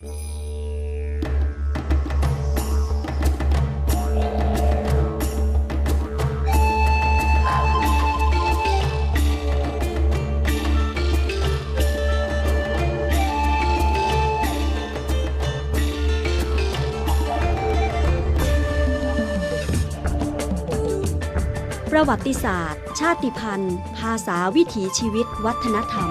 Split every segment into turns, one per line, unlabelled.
ประวัติศาสตร์ ชาติพันธุ์ ภาษาวิถีชีวิต วัฒนธรรม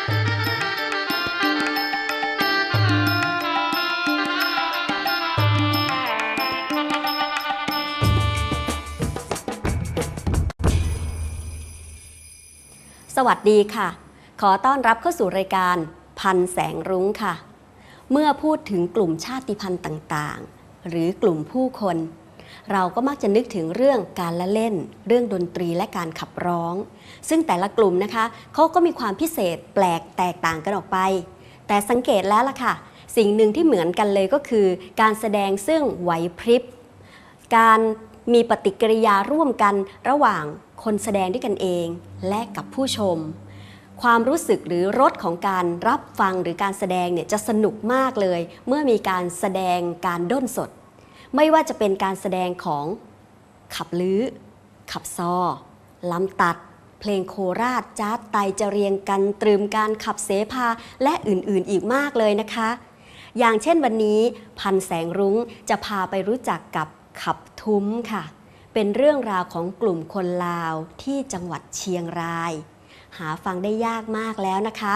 วัสดีค่ะ ขอต้อนรับเข้าสู่รายการพันแสงรุ้งค่ะ เมื่อพูดถึงกลุ่มชาติพันธุ์ต่างๆ หรือกลุ่มผู้คน เราก็มักจะนึกถึงเรื่องการละเล่น เรื่องดนตรีและการขับร้อง ซึ่งแต่ละกลุ่มนะคะเขาก็มีความพิเศษแปลกแตกต่างกันออกไป แต่สังเกตแล้วล่ะค่ะ สิ่งหนึ่งที่เหมือนกันเลยก็คือ การแสดงซึ่งไหวพริบ การมีปฏิกิริยาร่วมกันระหว่าง คนแสดงด้วยกันเองและกับผู้ชม ความรู้สึกหรือรสของการรับฟังหรือการแสดงเนี่ยจะสนุกมากเลย เมื่อมีการแสดงการด้นสด ไม่ว่าจะเป็นการแสดงของขับลื้อ ขับซอลำตัด เพลงโคราชจ้าดไตจะเรียงกันตรึมการขับเสพาและอื่นๆอีกมากเลยนะคะ อย่างเช่นวันนี้พันแสงรุ้งจะพาไปรู้จักกับขับทุ้มค่ะ เป็นเรื่องราวของกลุ่มคนลาวที่จังหวัดเชียงราย หาฟังได้ยากมากแล้วนะคะ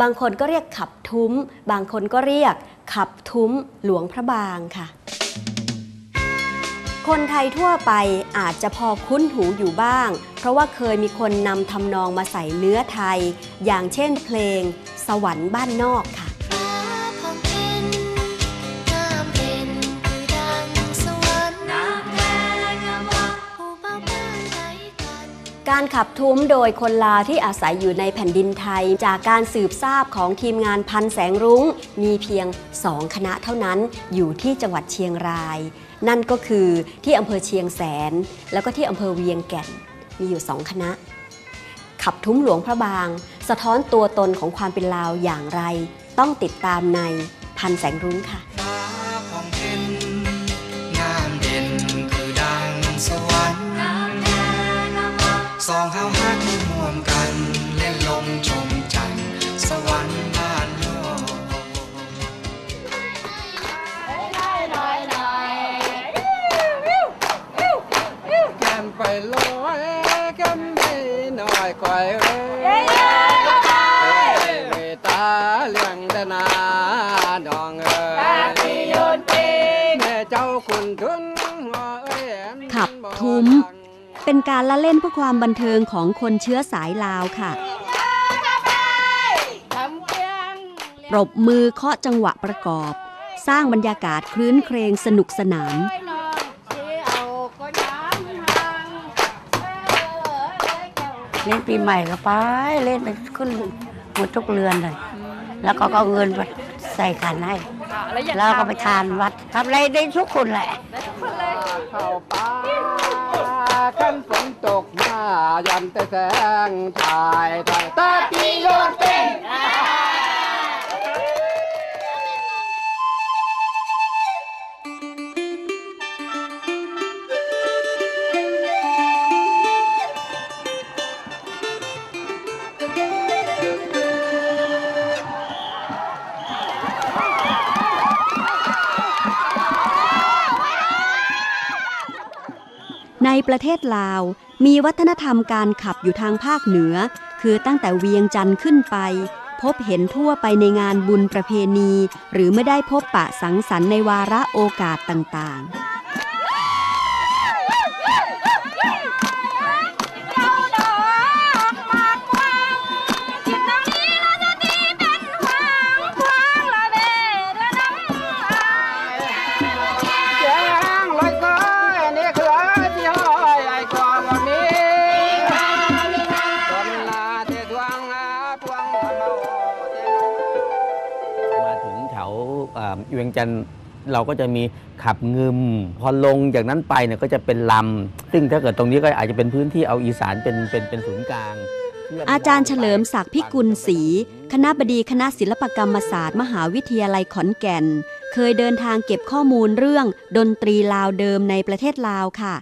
บางคนก็เรียกขับทุ้ม บางคนก็เรียกขับทุ้มหลวงพระบางค่ะ คนไทยทั่วไปอาจจะพอคุ้นหูอยู่บ้าง เพราะว่าเคยมีคนนำทำนองมาใส่เนื้อไทย อย่างเช่นเพลง สวรรค์บ้านนอกค่ะ
กา
รขับทุ้มโดยคนลาวที่อาศัยอยู่ในแผ่นดินไทย จากการสืบทราบของทีมงานพันแสงรุง้ง มีเพียงสองคณะเท่านั้นอยู่ที่จังหวัดเชียงราย นั่นก็คือที่อำเภอเชียงแสน แล้วก็ที่อำเภอเวียงแก่นมีอยู่สองคณะ ขับทุ้มหลวงพระบาง สะท้อนตัวตนของความเป็นลาวอย่างไร ต้องติดตามในพันแสงรุ้งค่ะ
ม เป็
น
การละเล่นเพื่อความบันเทิงของคนเชื้อสายลาวค่ะ ปรบมือเคาะจังหวะประกอบ สร้างบรรยากาศคลื้นเครงสนุกสนาน
เล่นปีใหม่ก็ไป เล่นไปขึ้นหมดทุกเรือนเลย แล้วก็เอาเงินมาใส่ขันให้ แล้วก็ไปทานวัดทำอะไรได้ทุกคนแหละ
เข้าป่า ขันฝนตกมายันแต่แสงชายไทยตาตีโยนเต้น
ในประเทศลาวมีวัฒนธรรมการขับอยู่ทางภาคเหนือ คือตั้งแต่เวียงจันทร์ขึ้นไป พบเห็นทั่วไปในงานบุญประเพณี หรือไม่ได้พบปะสังสรรค์ในวาระโอกาสต่างๆ
วียงจันทร์เราก็จะมีขับงึม พอลงจากนั้นไปเนี่ยก็จะเป็นลำ ซึ่งถ้าเกิดตรงนี้ก็อาจจะเป็นพื้นที่เอาอีสานเป็นเป็นเป็นศูนย์กลาง
อาจารย์เฉลิมศักดิ์พิกุลศรีคณะบดีคณะศิลปกรรมศาสตร์ มหาวิทยาลัยขอนแก่น เคยเดินทางเก็บข้อมูลเรื่องดนตรีลาวเดิมในประเทศลาวค่ะ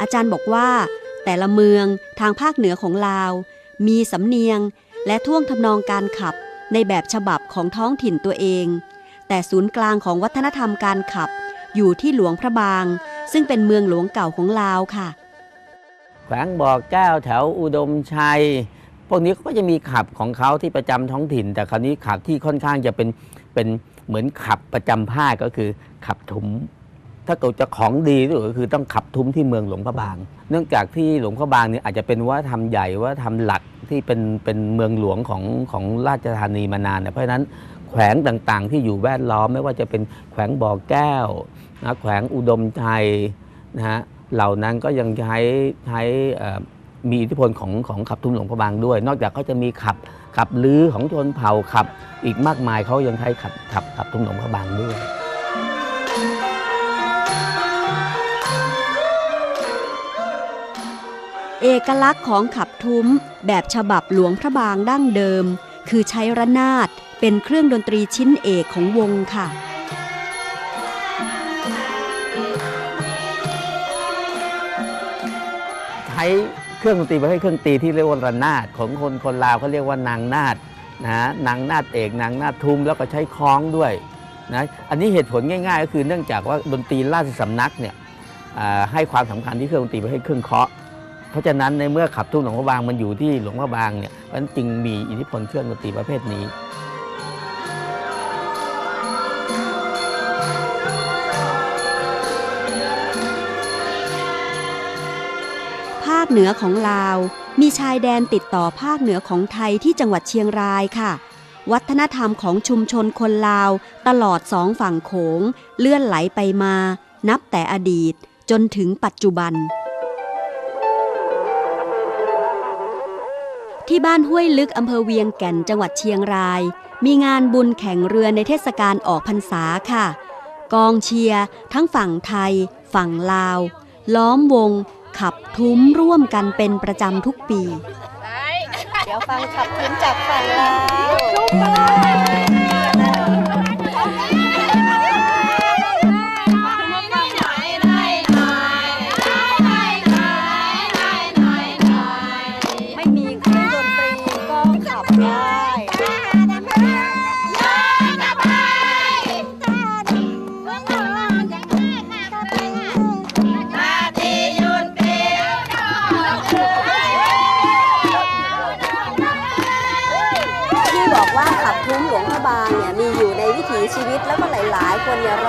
อาจารย์บอกว่า แต่ละเมืองทางภาคเหนือของลาว มีสำเนียง และท่วงทำนองการขับในแบบฉบับของท้องถิ่นตัวเอง แต่ศูนย์กลางของวัฒนธรรมการขับ อยู่ที่หลวงพระบาง ซึ่งเป็นเมืองหลวงเก่าของลาวค่ะ
แขวงบ่อแก้วแถวอุดมชัย พวกนี้ก็จะมีขับของเขาที่ประจำท้องถิ่น แต่คราวนี้ขับที่ค่อนข้างจะเป็นเป็นเหมือนขับประจำภาคก็คือขับทุ้มถ้าเกิดจะของดีที่สุดก็คือต้องขับทุ้มที่เมืองหลวงพระบาง เนื่องจากที่หลวงพระบางเนี่ยอาจจะเป็นว่าทำใหญ่ว่าทำหลักที่เป็นเป็นเมืองหลวงของของราชธานีมานานเนี่ยเพราะฉะนั้น แขวงต่างๆ ที่อยู่แวดล้อมไม่ว่าจะเป็นแขวงบ่อแก้วนะแขวงอุดมชัยนะฮะเหล่านั้นก็ยังใช้ใช้มีอิทธิพลของของขับทุ้มหลวงพระบางด้วย นอกจากเขาจะมีขับขับลือของชนเผ่าขับ อีกมากมายเขายังใช้ขับขับขับทุ้มหลวงพระบางด้วย
เอกลักษณ์ของขับทุ้มแบบฉบับหลวงพระบางดั้งเดิม คือใช้ระนาดเป็นเครื่องดนตรีชิ้นเอกของวงค่ะ
ใช้เครื่องดนตรีประเภทเครื่องตีที่เรียกว่าระนาดของคนคนลาวเขาเรียกว่านางนาดนะฮะนางนาดเอกนางนาดทุมแล้วก็ใช้คล้องด้วยนะอันนี้เหตุผลง่าย ๆ ก็คือเนื่องจากว่าดนตรีราชสำนักเนี่ยให้ความสำคัญที่เครื่องดนตรีประเภทเครื่องเคาะ ราะฉะนั้นในเมื่อขับทุ่งหลวงพระบางมันอยู่ที่หลวงพระบางเนี่ยเพราะฉะนั้นจึงมีอิทธิพลเครื่องดนตรีประเภทนี้
ภาคเหนือของลาว มีชายแดนติดต่อภาคเหนือของไทยที่จังหวัดเชียงรายค่ะ วัฒนธรรมของชุมชนคนลาว ตลอดสองฝั่งโขง เลื่อนไหลไปมา นับแต่อดีตจนถึงปัจจุบัน ที่บ้านห้วยลึกอำเภอเวียงแก่นจังหวัดเชียงราย มีงานบุญแข่งเรือในเทศกาลออกพรรษาค่ะ กองเชียร์ทั้งฝั่งไทย ฝั่งลาว ล้อมวง ขับทุ้มร่วมกันเป็นประจำทุกปี เดี๋ยวฟังขับทุ้มจากฝั่งลาว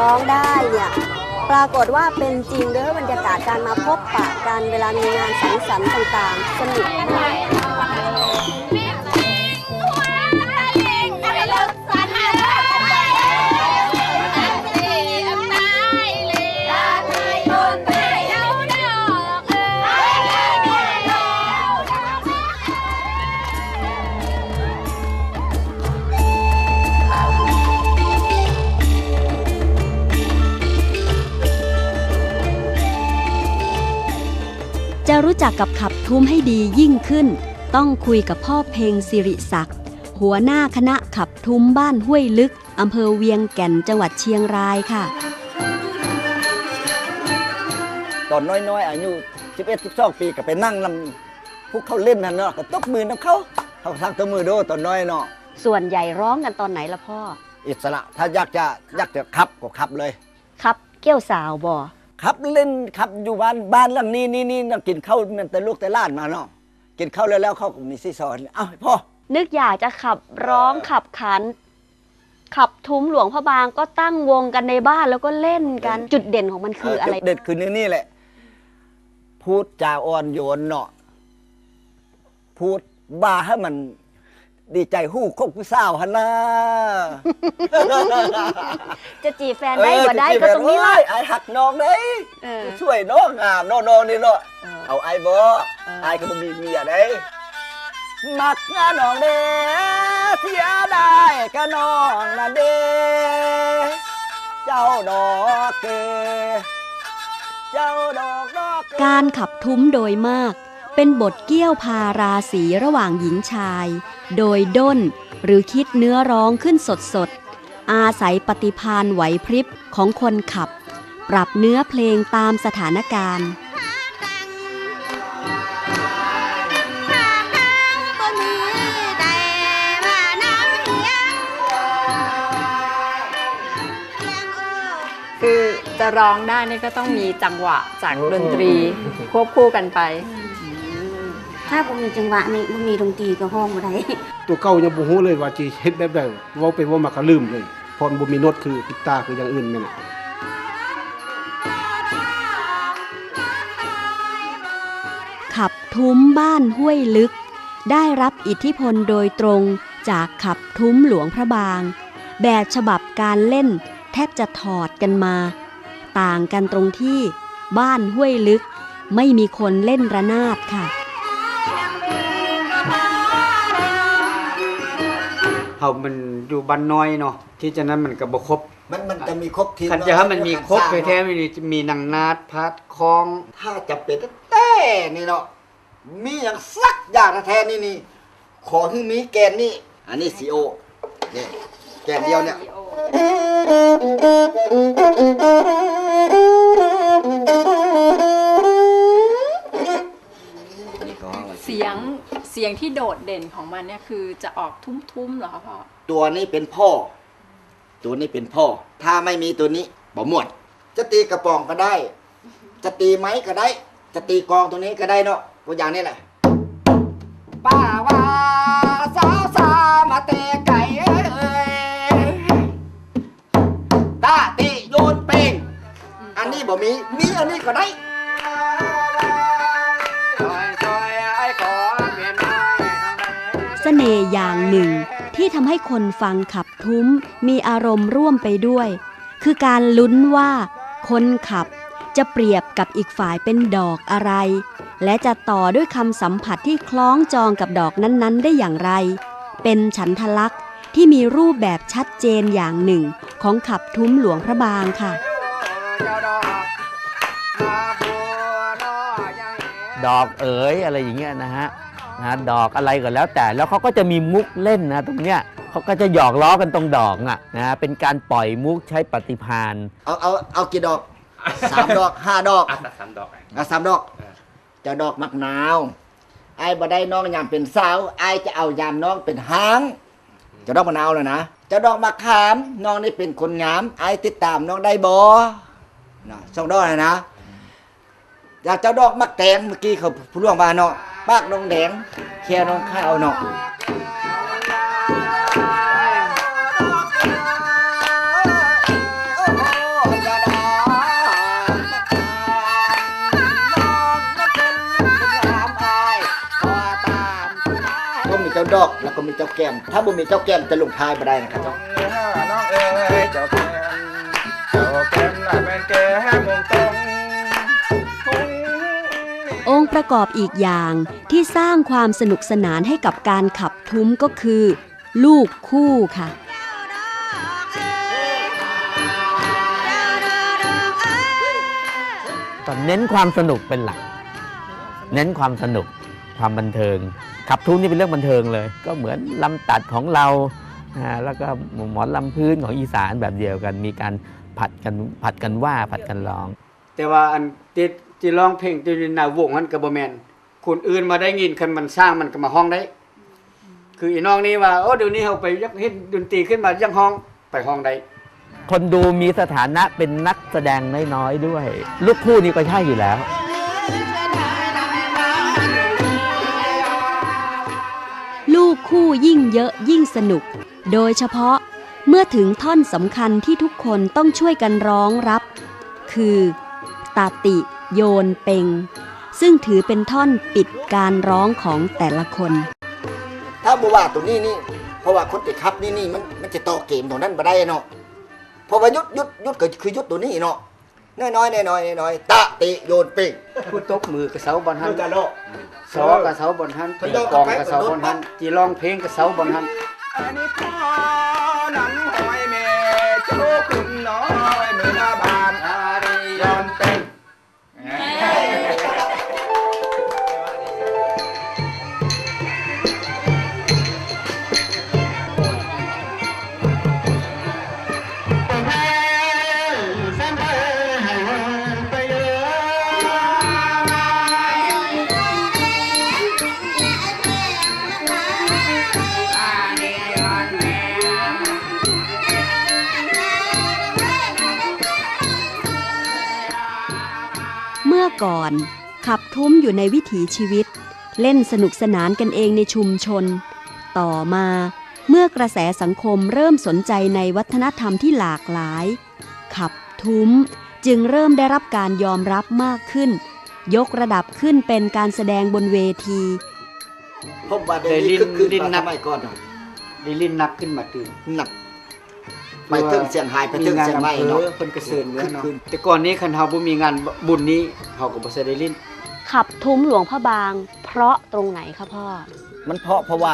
ร้องได้เนี่ยปรากฏว่าเป็นจริงด้วยบรรยากาศการมาพบปะกันเวลามีงานสังสรรค์ต่างๆ สนุกมาก จะรู้จักกับขับทุ้มให้ดียิ่งขึ้น ต้องคุยกับพ่อเพลงสิริศักดิ์หัวหน้าคณะขับทุ้มบ้านห้วยลึกอำเภอเวียงแก่นจังหวัดเชียงรายค่ะ
ตอนน้อยๆ อายุ 11 12 ปีก็ไปนั่งนำพวกเขาเล่นนั่นเนาะก็ตบมือนํเขาเขาทักตบมือโดตอนน้อยเนาะ
ส่วนใหญ่ร้องกันตอนไหนละพ่อ
อิสระถ้าอยากจะอยากจะขับก็ขับเลย
ครับเกี้ยวสาวบ่
ขับเล่นขับอยู่บ้านบ้านหลังนี้นี่นี่เนาะกินข้าวมันแต่ลูกแต่หล้านมาเนาะกินข้าวแล้วแล้วเขาก็มีสิสอนเอ้าพ่อ
นึกอยากจะขับร้องขับขัน ขับทุ้มหลวงพระบางก็ตั้งวงกันในบ้านแล้วก็เล่นกันจุดเด่นของมันคืออะไร
จุดเด็ดคือนี่นี่แหละ พูดจาอ่อนโยนเนาะพูดบ้าให้มัน ดีใจหู้คกผู้สาวฮะนะ
จะจีบแฟนได้บ่ได้ก็ตรงนี้ละ
ไอ้หักน้องเด้ย
เออ
ช่วยน้องงามน้องน้องนี่เนาะ
เออ
เอาไอ้บ่
เออ
ไอ้ก็บ่มีเมียเด้ยมักงานน้องเด้เสียได้ก็น้องนั่นเด้
เจ้าดอกเกเจ้าดอกดอกเกา
รขับทุ้มโดยมาก เป็นบทเกี้ยวพาราสีระหว่างหญิงชาย โดยด้นหรือคิดเนื้อร้องขึ้นสดๆอาศัยปฏิพานไหวพริบของคนขับ ปรับเนื้อเพลงตามสถานการณ์
คือจะร้องได้นี่ก็ต้องมีจังหวะจากดนตรีควบคู่กันไป
ถ้าผมมีจังหวะนี่ผมมีดนตรีกับห้องบ่ได้
ตัวเก่ายังบ่ฮู้เลยว่าสิเฮ็ดแบบใดเว้าไปเว้ามาก็ลืมเลยเพราะมันบ่มีโน้ตคือกีตาร์คืออย่างอื่นแม่นน่ะ
ขับทุ้มบ้านห้วยลึก ได้รับอิทธิพลโดยตรงจากขับทุ้มหลวงพระบาง แบบฉบับการเล่น แทบจะถอดกันมา ต่างกันตรงที่ บ้านห้วยลึก ไม่มีคนเล่นระนาดค่ะ
เฮามันอยู่บ้านน้อยเนาะที่ฉะนั้นมันก็บ่ครบ
มันมันจะมีครบทีม
คันจะให้มันมีครบแท้ๆมันจะมีนางนาดพัดคอง
ถ้าจะเป็นแต่นี่เนาะมีอย่างสักอย่างแท้ๆนี่นี่ขอให้มีแกนนี่ อันนี้ซีโอนี่แกนเดียวเนี่ย
สียงที่โดดเด่นของมันเนี่ยคือจะออกทุ้มๆเหรอคะพ่อ
ตัวนี้เป็นพ่อ ตัวนี้เป็นพ่อ ถ้าไม่มีตัวนี้บ่หมดจะตีกระป๋องก็ได้ จะตีไม้ก็ได้ จะตีกองตัวนี้ก็ได้เนาะตัวอย่างนี้แหละป้าว่าสาวสามาเตะไก่เอ้ยตาติโยนเป่งอันนี้บ่มีมีอันนี้ก็ได้
สน่ห์อย่างหนึ่ง ที่ทำให้คนฟังขับทุ้ม มีอารมณ์ร่วมไปด้วย คือการลุ้นว่า คนขับจะเปรียบกับอีกฝ่ายเป็นดอกอะไร และจะต่อด้วยคำสัมผัสที่คล้องจองกับดอกนั้นๆ ได้อย่างไร เป็นฉันทลักษณ์ที่มีรูปแบบชัดเจนอย่างหนึ่ง ของขับทุ้มหลวงพระบางค่ะ
ดอกเอ๋ยอะไรอย่างเงี้ยนะฮะ นะดอกอะไรก็แล้วแต่แล้วเขาก็จะมีมุกเล่นนะตรงเนี้ยเขาก็จะหยอกล้อกันตรงดอกอะนะเป็นการปล่อยมุกใช้ปฏิพาน
เอาเอาเอากี่ดอกสามดอกห้าดอก
อะสามดอก
อะสามดอกเจะดอกมักนาวไอ้บ่ได้น้องยามเป็นสาวไอ้จะเอายามน้องเป็นหางเจะดอกมะนาวเลยนะเจะดอกมะขามน้องนี่เป็นคนงามไอ้ติดตามน้องได้บ่นะสองดอกเลยนะอยากเจ้าดอกมักแตงเมื่อกี้เขาพูดว่ามาเนาะ ปากน้องแดงแค่น้องข้าวเนาะก็มีเจ้าดอกแล้วก็มีเจ้าแก้ม ถ้าบ่มีเจ้าแก้มจะลงท้ายบ่ได้นะครับ
น้องเอ๋ยเจ้าแก้มเจ้าแก้มน่ะเป็นแก้มมงต ค์
ประกอบอีกอย่างที่สร้างความสนุกสนานให้กับการขับทุ้มก็คือ ลูกคู่ค่ะ
ตอนเน้นความสนุกเป็นหลัก เน้นความสนุกความบันเทิง ขับทุ้มนี่เป็นเรื่องบันเทิงเลย ก็เหมือนลำตัดของเราอ่าแล้วก็หมอนลำพื้นของอีสานแบบเดียวกัน มีการผัดกันผัดกันว่าผัดกันร้อง
แต่ว่าอันที่ ที่ร้องเพลงที่อยู่ในวงนั้นก็บ่แม่นคนอื่นมาได้ยินคันมันสร้างมันก็มาห้องได้ คืออีน้องนี่ว่าโอ้เดี๋ยวนี้เฮาไปยักเฮ็ดดนตรีขึ้นมายังห้องไปห้องได้
คนดูมีสถานะเป็นนักแสดงน้อยๆด้วย ลูกคู่นี้ก็ใช่อยู่แล้ว
ลูกคู่ยิ่งเยอะยิ่งสนุก โดยเฉพาะเมื่อถึงท่อนสำคัญที่ทุกคนต้องช่วยกันร้องรับ คือ ตาติ โยนเปงซึ่งถือเป็นท่อนปิดการร้องของแต่ละคน
ถ้าบ่ว่าตัวนี้นี่ เพราะว่าคนติดครับนี่นี่มันมันจะต่อเกมตรงนั้นบ่ได้เนาะเพราะว่ายุดยุดยุดก็คือยุดตัวนี้เนาะน้อยน้อยๆน้อยๆน้อยๆตะติโยนปิง
ผู้ตบมือกับเสาบอลหัน
ดูกันเนาะ
สอกับเสาบอลหันตีกลองกับเสาบอลหันจีร้องเพลงกับเสาบอลหัน
อันนี้พ่อน้ำหอยแม่โชขึ้นน้อย
เนื้อบ
ก่อน ขับทุ้มอยู่ในวิถีชีวิต เล่นสนุกสนานกันเองในชุมชน ต่อมาเมื่อกระแสสังคมเริ่มสนใจในวัฒนธรรมที่หลากหลาย ขับทุ้มจึงเริ่มได้รับการยอมรับมากขึ้น ยกระดับขึ้นเป็นการแสดงบนเวที
ผมว่าได้
ได้ลิ้
ลิ้
น
นคือ
ลิ้นนั
นั
ก
กไม่ก่อนน่ะ
ได้ลิ้นนักขึ้นมาตื่น
หนัก ไปเทิงเสียงไห้ไปเทิงเสียงไม้เนาะ
มีงอำภอเพิ่นกระเซินเนื้อเนาะ
ขึ้น
แต่ก่อนนี้คันเฮาบ่มีงานบุญนี้เฮาก็บ่ใส่ได้ลิ้น
ขับทุ้มหลวงพระบาง เพราะตรงไหนคะพ่อ
มันเพราะเพราะว่า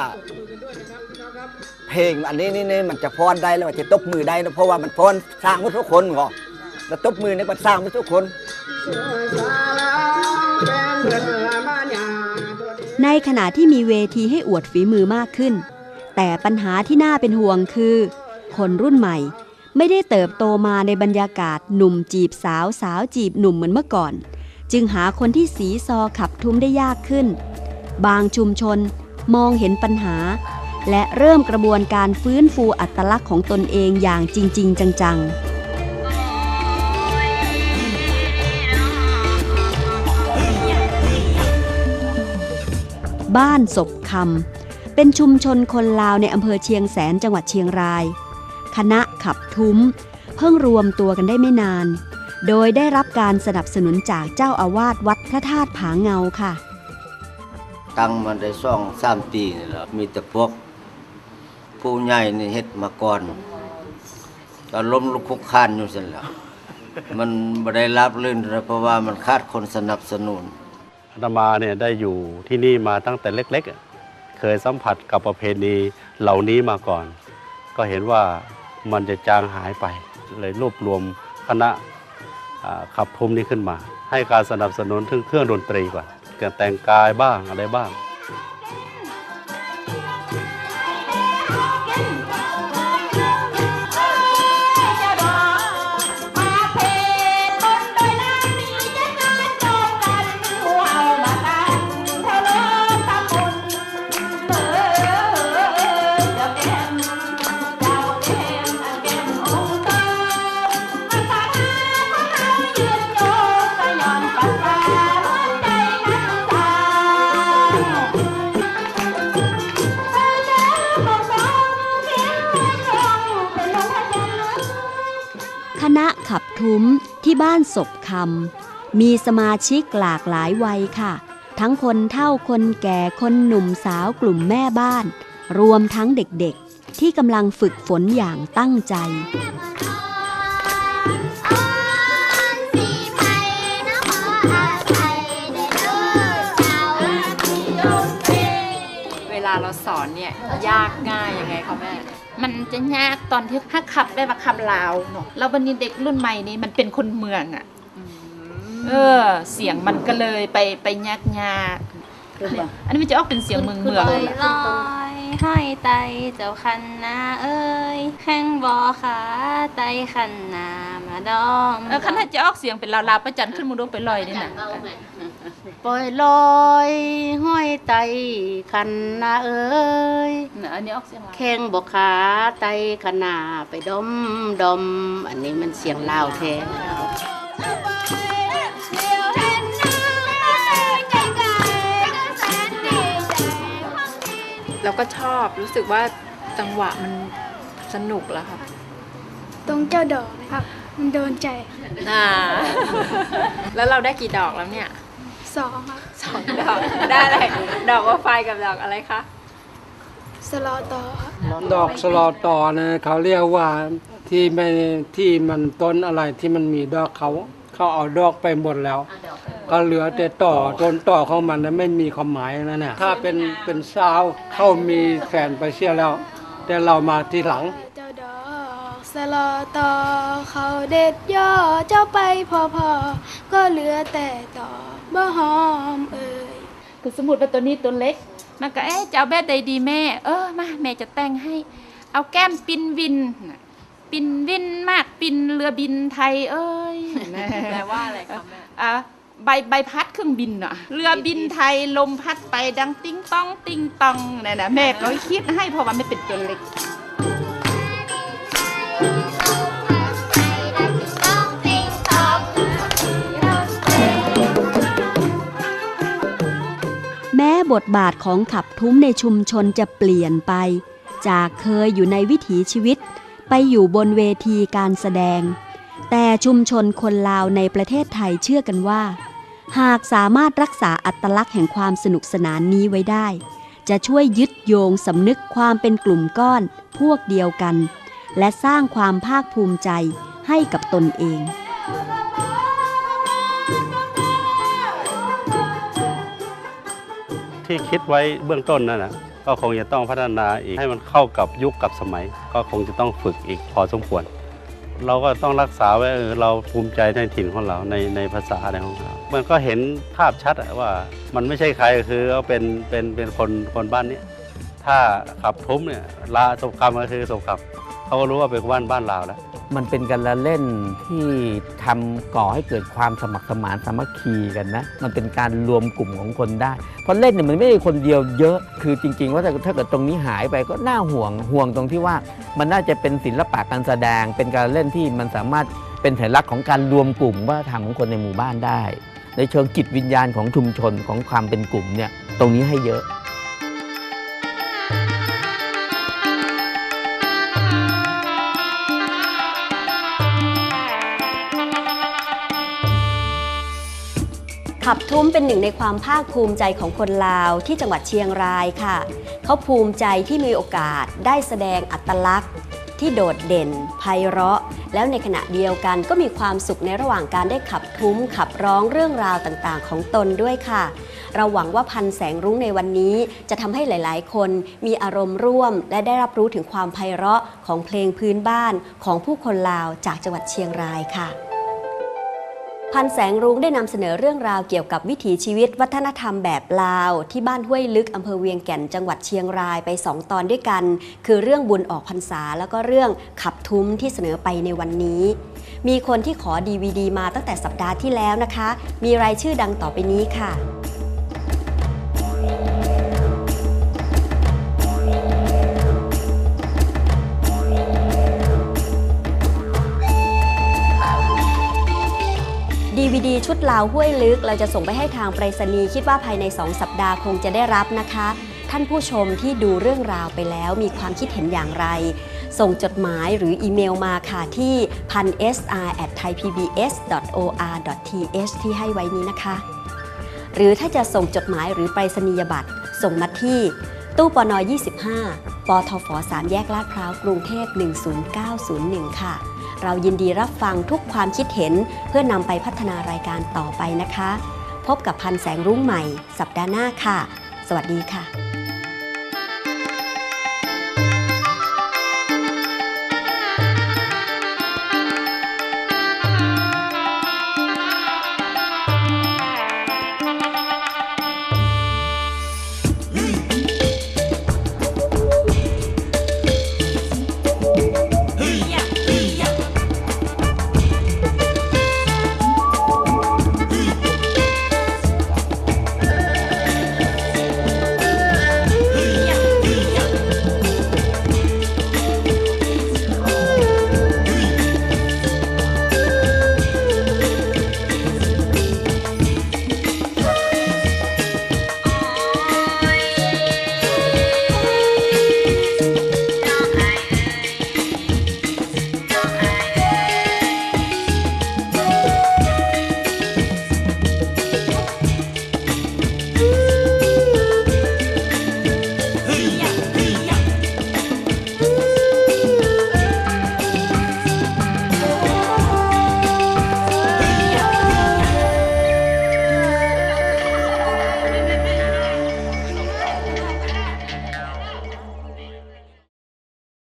เพลงอันนี้นี่นี่มันจะฟ้อนได้แล้วมันจะตบมือได้นะเพราะว่ามันฟ้อนสร้างหมดทุกคนก็แล้วตบมือนี่มันสร้างหมดทุกคน
ในขณะที่มีเวทีให้อวดฝีมือมากขึ้น แต่ปัญหาที่น่าเป็นห่วงคือ คนรุ่นใหม่ ไม่ได้เติบโตมาในบรรยากาศหนุ่มจีบสาวสาวจีบหนุ่มเหมือนเมื่อก่อน จึงหาคนที่สีซอขับทุ้มได้ยากขึ้น บางชุมชนมองเห็นปัญหา และเริ่มกระบวนการฟื้นฟูอัตลักษณ์ของตนเองอย่างจริง ๆ จัง ๆบ้านศพคำ เป็นชุมชนคนลาวในอำเภอเชียงแสนจังหวัดเชียงราย คณะขับทุ้ม เพิ่งรวมตัวกันได้ไม่นาน โดยได้รับการสนับสนุนจากเจ้าอาวาสวัดพระธาตุผาเงาค่ะ
ตั้งมันได้ซ่องสามปีนี่แหละมีแต่พวก ผู้ใหญ่นี่เฮ็ดมาก่อนก็ล้มลุกคลุกคลานอยู่ซั่นแหละมันบ่ได้รับลื่นเพราะว่ามันขาดคนสนับสนุน
อาตมาเนี่ยได้อยู่ที่นี่มาตั้งแต่เล็กๆอะเคยสัมผัสกับประเพณีเหล่านี้มาก่อน ก็เห็นว่า มันจะจางหายไป เลยรวบรวมคณะขับทุมนี้ขึ้นมา ให้การสนับสนุนถึงเครื่องดนตรีก่อนการแต่งกายบ้างอะไรบ้าง
ทุ้มที่บ้านศพคำมีสมาชิกหลากหลายวัยค่ะ ทั้งคนเฒ่าคนแก่คนหนุ่มสาวกลุ่มแม่บ้าน รวมทั้งเด็กๆ ที่กำลังฝึกฝนอย่างตั้งใจ
เวลาเราสอนเนี่ยยากง่ายยังไงคะแม่
มันจะยากตอนที่ถ้าขับได้มาคำลาวเนาะแล้ววันนี้เด็กรุ่นใหม่นี้มันเป็นคนเมืองอะ่ะเออ เสียงมันก็เลยไปไปยากยากอันนี้มันจะออกเป็นเสียงเมืองเมือง
ลอยลอย ห้อยไตเจ้าคันนาเอ้ยแข้งบอขาไตคันนามาดอม
เออคันถ้าจะออกเสียงเป็นลาวๆประจันขึ้นมาดูไปลอยนี่นะ
ปล่อยลอยห้อยไตคันนาเอ้ย
อันนี้ออกเสียงลาว
แข้งบอกขาไตขนาไปดมดมอันนี้มันเสียงลาวแท้
เราก็ชอบรู้สึกว่าจังหวะมันสนุกแล้วค่ะ
ตรงเจ้าดอกครับ มันโดนใจ
อ่า แล้วเราได้กี่ดอกแล้วเนี่ย
สองครับ
สองดอกได้อะไรดอกว่าไฟกับดอกอะไรคะ
สลอต่อครับ
ดอกสลอต่อนะเขาเรียกว่าที่ไม่ที่มันต้นอะไรที่มันมีดอกเขา เขาเอาดอกไปหมดแล้ว ก็เหลือแต่ต่อต้นต่อของมันนะไม่มีความหมายนั่นน่ะถ้าเป็นเป็นสาวเข้ามีแฟนไปเสียแล้ว แต่เรามาทีหลัง
เจ้าดอกสสลอต่อเขาเด็ดย่อเจ้าไปพอพอก็เหลือแต่ต่อบ่หอมเอ่ย
คือสมมติว่าตัวนี้ตัวเล็ก มันก็เอ๊ะจะเอาแบบใดดีแม่ เออมาแม่จะแต่งให้ เอาแก้มปินวินน่ะ ปินวินมากปินเรือบินไทยเอ้ย
แปลว่าอะไรคะแม่
อะใบใบพัดเครื่องบินอะเรือบินไทยลมพัดไปดังติ้งต้อง ติ้งตองนั่นนะแม่ก็คิดให้เพราะว่าไม่เป็นตัวเล็ก
แม้บทบาทของขับทุ้มในชุมชนจะเปลี่ยนไป จากเคยอยู่ในวิถีชีวิต ไปอยู่บนเวทีการแสดง แต่ชุมชนคนลาวในประเทศไทยเชื่อกันว่า หากสามารถรักษาอัตลักษณ์แห่งความสนุกสนานนี้ไว้ได้ จะช่วยยึดโยงสำนึกความเป็นกลุ่มก้อน พวกเดียวกัน และสร้างความภาคภูมิใจให้กับตนเอง
ที่คิดไว้เบื้องต้นนั่นนะ ก็คงจะต้องพัฒนาอีกให้มันเข้ากับยุคกับสมัย ก็คงจะต้องฝึกอีกพอสมควร เราก็ต้องรักษาไว้เออเราภูมิใจในถิ่นของเราในในภาษาในของเรามันก็เห็นภาพชัดว่ามันไม่ใช่ใครคือเขาเป็นเป็นเป็นคนคนบ้านนี้ถ้าขับทุ้มเนี่ยลาสบคำก็คือสบคำเขาก็รู้ว่าเป็นบ้านบ้านลาวแล้ว
มันเป็นการละเล่นที่ทำก่อให้เกิดความสมัครสมานสามัคคีกันนะ มันเป็นการรวมกลุ่มของคนได้ เพราะเล่นเนี่ยมันไม่ได้คนเดียวเยอะ คือจริง ๆ ว่าถ้าเกิดตรงนี้หายไปก็น่าห่วงห่วงตรงที่ว่า มันน่าจะเป็นศิลปะการแสดง เป็นการเล่นที่มันสามารถเป็นสัญลักษณ์ของการรวมกลุ่มว่าทางของคนในหมู่บ้านได้ ในเชิงจิตวิญญาณของชุมชนของความเป็นกลุ่มเนี่ยตรงนี้ให้เยอะ
ขับทุ้มเป็นหนึ่งในความภาคภูมิใจของคนลาวที่จังหวัดเชียงรายค่ะ เขาภูมิใจที่มีโอกาสได้แสดงอัตลักษณ์ ที่โดดเด่นไพเราะ แล้วในขณะเดียวกันก็มีความสุขในระหว่างการได้ขับทุ้มขับร้องเรื่องราวต่างๆ ของตนด้วยค่ะ เราหวังว่าพันแสงรุ้งในวันนี้จะทำให้หลายๆ คนมีอารมณ์ร่วม และได้รับรู้ถึงความไพเราะของเพลงพื้นบ้านของผู้คนลาวจากจังหวัดเชียงรายค่ะ พันแสงรุ้งได้นำเสนอเรื่องราวเกี่ยวกับวิถีชีวิตวัฒนธรรมแบบลาว ที่บ้านห้วยลึกอำเภอเวียงแก่นจังหวัดเชียงรายไป 2 ตอนด้วยกัน คือเรื่องบุญออกพรรษา แล้วก็เรื่องขับทุ้มที่เสนอไปในวันนี้ มีคนที่ขอดีวดีมาตั้งแต่สัปดาห์ที่แล้วนะคะ มีรายชื่อดังต่อไปนี้ค่ะ DVD ชุดลาวห้วยลึก เราจะส่งไปให้ทางไปรษณีย์คิดว่าภายใน 2 สัปดาห์คงจะได้รับนะคะ ท่านผู้ชมที่ดูเรื่องราวไปแล้วมีความคิดเห็นอย่างไร ส่งจดหมายหรืออีเมลมาค่ะที่พัน sr at thaipbs or th ที่ให้ไว้นี้นะคะ หรือถ้าจะส่งจดหมายหรือไปรษณียบัตร ส่งมาที่ตู้ปน25 ปทฟ 3 แยกลาดพร้าว กรุงเทพ 10901 ค่ะ เรายินดีรับฟังทุกความคิดเห็น เพื่อนำไปพัฒนารายการต่อไปนะคะ พบกับพันแสงรุ่งใหม่ สัปดาห์หน้าค่ะ สวัสดีค่ะ